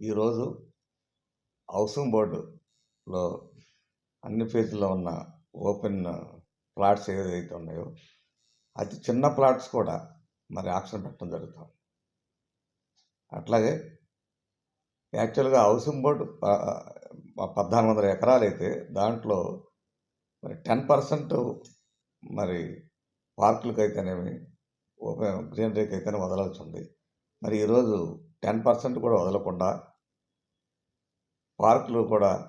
ఈరోజు హౌసింగ్ బోర్డులో అన్ని ఫేజ్లో ఉన్న ఓపెన్ ప్లాట్స్ ఏదైతే ఉన్నాయో అతి చిన్న ప్లాట్స్ కూడా మరి ఆక్షన్ పెట్టడం జరుగుతాం. అట్లాగే యాక్చువల్గా హౌసింగ్ బోర్డు పద్నాలుగు వందల ఎకరాలు అయితే దాంట్లో మరి టెన్ పర్సెంట్ మరి పార్కులకైతేనేమి అయితేనేమి ఓపెన్ గ్రీనరీకి అయితేనే వదలాల్సి ఉంది. మరి ఈరోజు టెన్ పర్సెంట్ కూడా వదలకుండా పార్కులు కూడా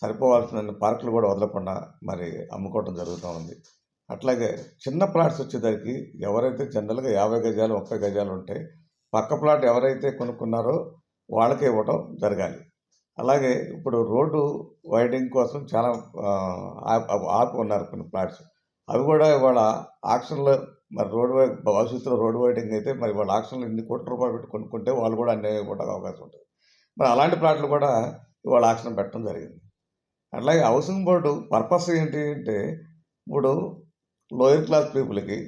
సరిపోవాల్సిన పార్కులు కూడా వదలకుండా మరి అమ్ముకోవటం జరుగుతూ ఉంది. అట్లాగే చిన్న ప్లాట్స్ వచ్చేసరికి ఎవరైతే జనరల్గా యాభై గజాలు ముప్పై గజాలు ఉంటాయి పక్క ప్లాట్ ఎవరైతే కొనుక్కున్నారో వాళ్ళకే ఇవ్వటం జరగాలి. అలాగే ఇప్పుడు రోడ్డు వైడింగ్ కోసం చాలా ఆప్- ఆపు ఉన్నారు కొన్ని ప్లాట్స్. అవి కూడా ఇవాళ ఆక్షన్లో మరి రోడ్ వై భవిష్యత్తులో రోడ్ వైడింగ్ అయితే మరి వాళ్ళ ఆక్షన్లు ఎన్ని కోట్ల రూపాయలు పెట్టి కొనుక్కుంటే వాళ్ళు కూడా అన్యాయం ఇవ్వడానికి అవకాశం ఉంటుంది. మరి అలాంటి ప్లాట్లు కూడా ఇవాళ ఆక్షన్ పెట్టడం జరిగింది. అట్లాగే హౌసింగ్ బోర్డు పర్పస్ ఏంటి అంటే ఇప్పుడు లోయర్ క్లాస్ పీపుల్కి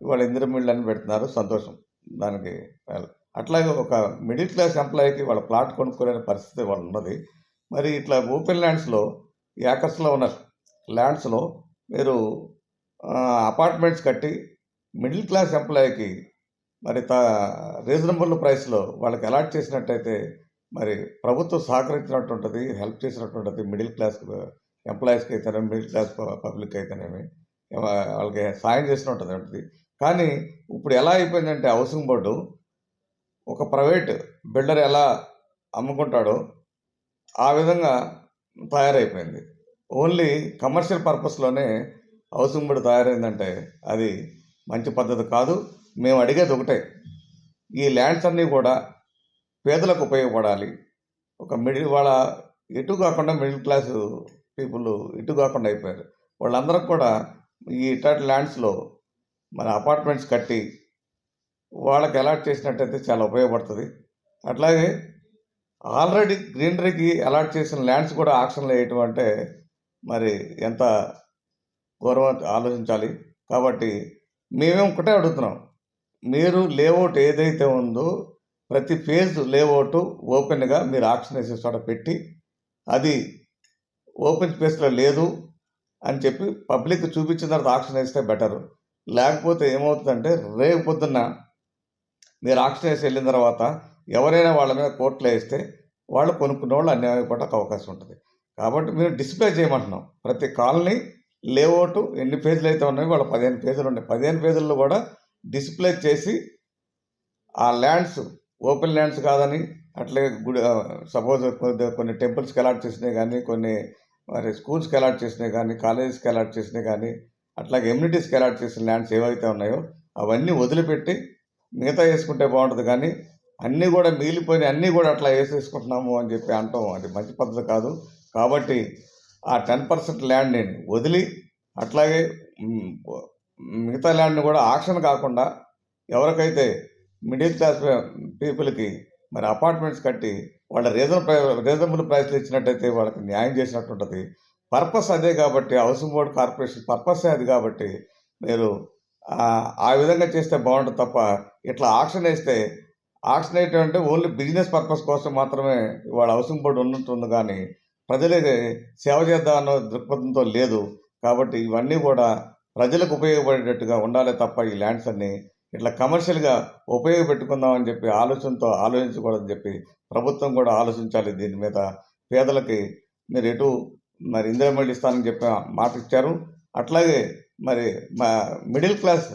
ఇవాళ ఇందిరమిళ్ళు అని పెడుతున్నారు సంతోషం దానికి. అట్లాగే ఒక మిడిల్ క్లాస్ ఎంప్లాయీకి వాళ్ళ ప్లాట్ కొనుక్కునే పరిస్థితి వాళ్ళు ఉన్నది. మరి ఇట్లా ఓపెన్ ల్యాండ్స్లో యాకర్స్లో ఉన్న ల్యాండ్స్లో మీరు అపార్ట్మెంట్స్ కట్టి మిడిల్ క్లాస్ ఎంప్లాయీకి మరి త రీజనబుల్ ప్రైస్లో వాళ్ళకి అలాట్ చేసినట్టయితే మరి ప్రభుత్వం సహకరించినట్టు ఉంటుంది హెల్ప్ చేసినట్టు ఉంటుంది మిడిల్ క్లాస్ ఎంప్లాయీస్కి అయితేనేమి మిడిల్ క్లాస్ పబ్లిక్ అయితేనేమి వాళ్ళకి సాయం చేసినట్టు ఉంటుంది కానీ ఇప్పుడు ఎలా అయిపోయిందంటే హౌసింగ్ బోర్డు ఒక ప్రైవేట్ బిల్డర్ ఎలా అమ్ముకుంటాడో ఆ విధంగా తయారైపోయింది. ఓన్లీ కమర్షియల్ పర్పస్లోనే హౌసింగ్ బోర్డు తయారైందంటే అది మంచి పద్ధతి కాదు. మేము అడిగేది ఒకటే. ఈ ల్యాండ్స్ అన్నీ కూడా పేదలకు ఉపయోగపడాలి. ఒక మిడిల్ వాళ్ళ ఎటు కాకుండా మిడిల్ క్లాస్ పీపుల్ ఇటు కాకుండా అయిపోయారు. వాళ్ళందరికి కూడా ఈ ఇట్లాంటి ల్యాండ్స్లో మన అపార్ట్మెంట్స్ కట్టి వాళ్ళకి అలాట్ చేసినట్టయితే చాలా ఉపయోగపడుతుంది. అట్లాగే ఆల్రెడీ గ్రీనరీకి అలాట్ చేసిన ల్యాండ్స్ కూడా ఆక్షన్లు వేయటం అంటే మరి ఎంత గౌరవం ఆలోచించాలి. కాబట్టి మేమేం ఒకటే అడుగుతున్నాం. మీరు లేఅవుట్ ఏదైతే ఉందో ప్రతి ఫేజ్ లేఅవుట్ ఓపెన్గా మీరు ఆప్షన్ వేసే చోట పెట్టి అది ఓపెన్ స్పేస్లో లేదు అని చెప్పి పబ్లిక్ చూపించిన తర్వాత ఆప్షన్ వేస్తే బెటర్. లేకపోతే ఏమవుతుందంటే రేపు పొద్దున్న మీరు ఆప్షన్ వేసి వెళ్ళిన తర్వాత ఎవరైనా వాళ్ళ మీద కోర్టులో వేస్తే వాళ్ళు కొనుక్కున్న వాళ్ళు అన్యాయపడక అవకాశం ఉంటుంది. కాబట్టి మేము డిస్ప్లే చేయమంటున్నాం. ప్రతి కాలనీ లేఅవుట్ ఎన్ని పేజీలు అయితే ఉన్నాయో వాళ్ళ పదిహేను పేజీలు ఉన్నాయి. పదిహేను పేజీల్లో కూడా డిస్ప్లే చేసి ఆ ల్యాండ్స్ ఓపెన్ ల్యాండ్స్ కాదని అట్లాగే గుడి సపోజ్ కొన్ని టెంపుల్స్కి అలాట్ చేసినాయి కానీ కొన్ని మరి స్కూల్స్కి అలాట్ చేసినాయి కానీ కాలేజెస్కి అలాట్ చేసినాయి కానీ అట్లాగే ఎమ్యూనిటీస్కి అలాట్ చేసిన ల్యాండ్స్ ఏవైతే ఉన్నాయో అవన్నీ వదిలిపెట్టి మిగతా వేసుకుంటే బాగుంటుంది కానీ అన్నీ కూడా మిగిలిపోయిన అన్నీ కూడా అట్లా వేసేసుకుంటున్నాము అని చెప్పి అంటాం. అది మంచి పద్ధతి కాదు. కాబట్టి ఆ టెన్ పర్సెంట్ ల్యాండ్ని వదిలి అట్లాగే మిగతా ల్యాండ్ని కూడా ఆక్షన్ కాకుండా ఎవరికైతే మిడిల్ క్లాస్ పీపుల్కి మరి అపార్ట్మెంట్స్ కట్టి వాళ్ళ రీజన్ రీజనబుల్ ప్రైస్లు ఇచ్చినట్టయితే వాళ్ళకి న్యాయం చేసినట్టు ఉంటుంది. పర్పస్ అదే కాబట్టి హౌసింగ్ బోర్డ్ కార్పొరేషన్ పర్పసే అది కాబట్టి మీరు ఆ- విధంగా చేస్తే బాగుంటుంది తప్ప ఇట్లా ఆక్షన్ వేస్తే ఆక్షన్ వేయటం అంటే ఓన్లీ బిజినెస్ పర్పస్ కోసం మాత్రమే వాళ్ళ హౌసింగ్ బోర్డు ఉన్నట్టుంది కానీ ప్రజలకి సేవ చేద్దాం అన్న దృక్పథంతో లేదు. కాబట్టి ఇవన్నీ కూడా ప్రజలకు ఉపయోగపడేటట్టుగా ఉండాలి తప్ప ఈ ల్యాండ్స్ అన్ని ఇట్లా కమర్షియల్గా ఉపయోగపెట్టుకుందామని చెప్పి ఆలోచనతో ఆలోచించకూడదని చెప్పి ప్రభుత్వం కూడా ఆలోచించాలి. దీని మీద పేదలకి మీరు ఎటు మరి ఇందిరమల్లి ఇస్తానని చెప్పి మాట ఇచ్చారు. అట్లాగే మరి మా మిడిల్ క్లాస్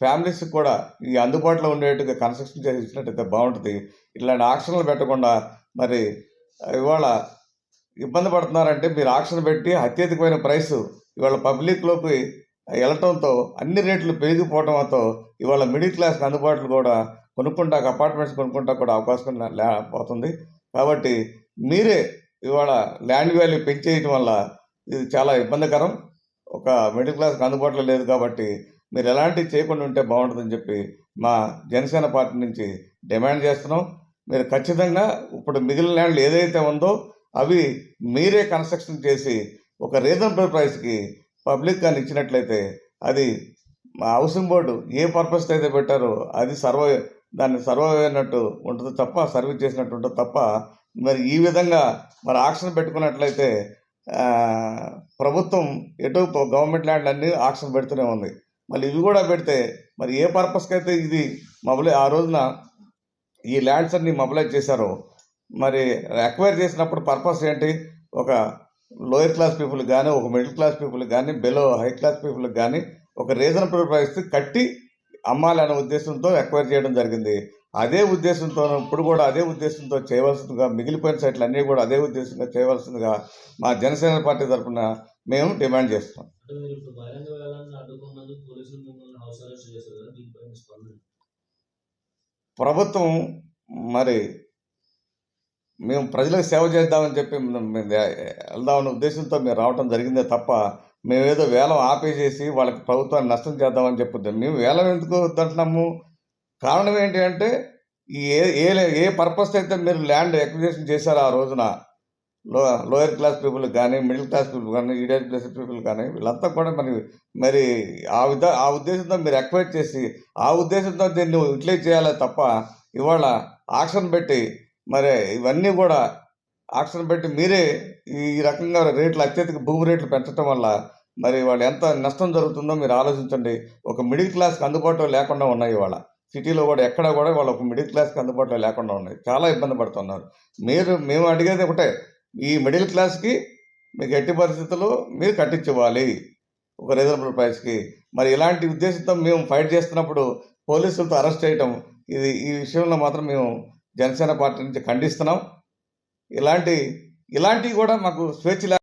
ఫ్యామిలీస్కి కూడా ఈ అందుబాటులో ఉండేట్టుగా కన్స్ట్రక్షన్ చేసి ఇచ్చినట్టయితే బాగుంటుంది. ఇట్లాంటి ఆక్షన్లు పెట్టకుండా మరి ఇవాళ ఇబ్బంది పడుతున్నారంటే మీరు ఆక్షన్ పెట్టి అత్యధికమైన ప్రైస్ ఇవాళ పబ్లిక్లోకి వెళ్ళటంతో అన్ని రేట్లు పెరిగిపోవడంతో ఇవాళ మిడిల్ క్లాస్కి అందుబాటులో కూడా కొనుక్కుంటా అపార్ట్మెంట్స్ కొనుక్కుంటా కూడా అవకాశం లేకపోతుంది కాబట్టి మీరే ఇవాళ ల్యాండ్ వాల్యూ పెంచేయటం వల్ల ఇది చాలా ఇబ్బందికరం. ఒక మిడిల్ క్లాస్కి అందుబాటులో లేదు కాబట్టి మీరు ఎలాంటివి చేయకుండా ఉంటే బాగుంటుందని చెప్పి మా జనసేన పార్టీ నుంచి డిమాండ్ చేస్తున్నాం. మీరు ఖచ్చితంగా ఇప్పుడు మిగిలిన ల్యాండ్లు ఏదైతే ఉందో అవి మీరే కన్స్ట్రక్షన్ చేసి ఒక రీజనబుల్ ప్రైస్కి పబ్లిక్ కానీ ఇచ్చినట్లయితే అది హౌసింగ్ బోర్డు ఏ పర్పస్ అయితే పెట్టారో అది సర్వే దాన్ని సర్వే అయినట్టు ఉంటుంది తప్ప సర్వీస్ చేసినట్టు ఉంటుంది తప్ప మరి ఈ విధంగా మరి ఆక్షన్ పెట్టుకున్నట్లయితే ప్రభుత్వం ఎటు గవర్నమెంట్ ల్యాండ్ అన్ని ఆక్షన్ పెడుతూనే ఉంది. మళ్ళీ ఇవి కూడా పెడితే మరి ఏ పర్పస్కి అయితే ఇది మొబలై ఆ రోజున ఈ ల్యాండ్స్ అన్ని మొబలైజ్ చేశారో మరి అక్వైర్ చేసినప్పుడు పర్పస్ ఏంటి? ఒక లోయర్ క్లాస్ పీపుల్ కానీ ఒక మిడిల్ క్లాస్ పీపుల్ కానీ బిలో హై క్లాస్ పీపుల్ కానీ ఒక రీజనబుల్ ప్రైస్ కట్టి అమ్మాలి అనే ఉద్దేశంతో అక్వైర్ చేయడం జరిగింది. అదే ఉద్దేశంతో ఇప్పుడు కూడా అదే ఉద్దేశంతో చేయవలసిందిగా మిగిలిపోయిన సైట్లు అన్నీ కూడా అదే ఉద్దేశంగా చేయవలసిందిగా మా జనసేన పార్టీ తరఫున మేము డిమాండ్ స్పందన ప్రభుత్వం మరి మేము ప్రజలకు సేవ చేద్దామని చెప్పి మేము ఉద్దేశంతో మేము రావటం జరిగిందే తప్ప మేమేదో వేలం ఆపేసేసి వాళ్ళకి ప్రభుత్వాన్ని నష్టం చేద్దామని చెప్పుద్దాం. మేము వేలం ఎందుకు వద్దంటున్నాము? కారణం ఏంటి అంటే ఈ ఏ ఏ ఏ పర్పస్ అయితే మీరు ల్యాండ్ ఎక్విజేషన్ చేశారో ఆ రోజున లో లోయర్ క్లాస్ పీపుల్ కానీ మిడిల్ క్లాస్ పీపుల్ కానీ ఈడియర్ క్లాస్ పీపుల్ కానీ వీళ్ళంతా కూడా మరి మరి ఆ విధ ఆ ఉద్దేశంతో మీరు ఎక్వైర్ చేసి ఆ ఉద్దేశంతో దీన్ని యూటిలైజ్ చేయాలి తప్ప ఇవాళ ఆక్షన్ పెట్టి మరి ఇవన్నీ కూడా ఆక్షన్ పెట్టి మీరే ఈ రకంగా రేట్లు అత్యధిక భూమి రేట్లు పెంచడం వల్ల మరి వాళ్ళు ఎంత నష్టం జరుగుతుందో మీరు ఆలోచించండి. ఒక మిడిల్ క్లాస్కి అందుబాటులో లేకుండా ఉన్నాయి ఇవాళ. సిటీలో కూడా ఎక్కడ కూడా వాళ్ళు ఒక మిడిల్ క్లాస్కి అందుబాటులో లేకుండా ఉన్నాయి. చాలా ఇబ్బంది పడుతున్నారు. మీరు మేము అడిగేది ఒకటే ఈ మిడిల్ క్లాస్కి మీకు ఎట్టి పరిస్థితుల్లో మీరు కట్టించివ్వాలి ఒక రీజనబుల్ ప్రైస్కి. మరి ఇలాంటి ఉద్దేశంతో మేము ఫైట్ చేస్తున్నప్పుడు పోలీసులతో అరెస్ట్ చేయటం ఇది ఈ విషయంలో మాత్రం మేము జనసేన పార్టీ నుంచి ఖండిస్తున్నాం. ఇలాంటి ఇలాంటివి కూడా మాకు స్వేచ్ఛ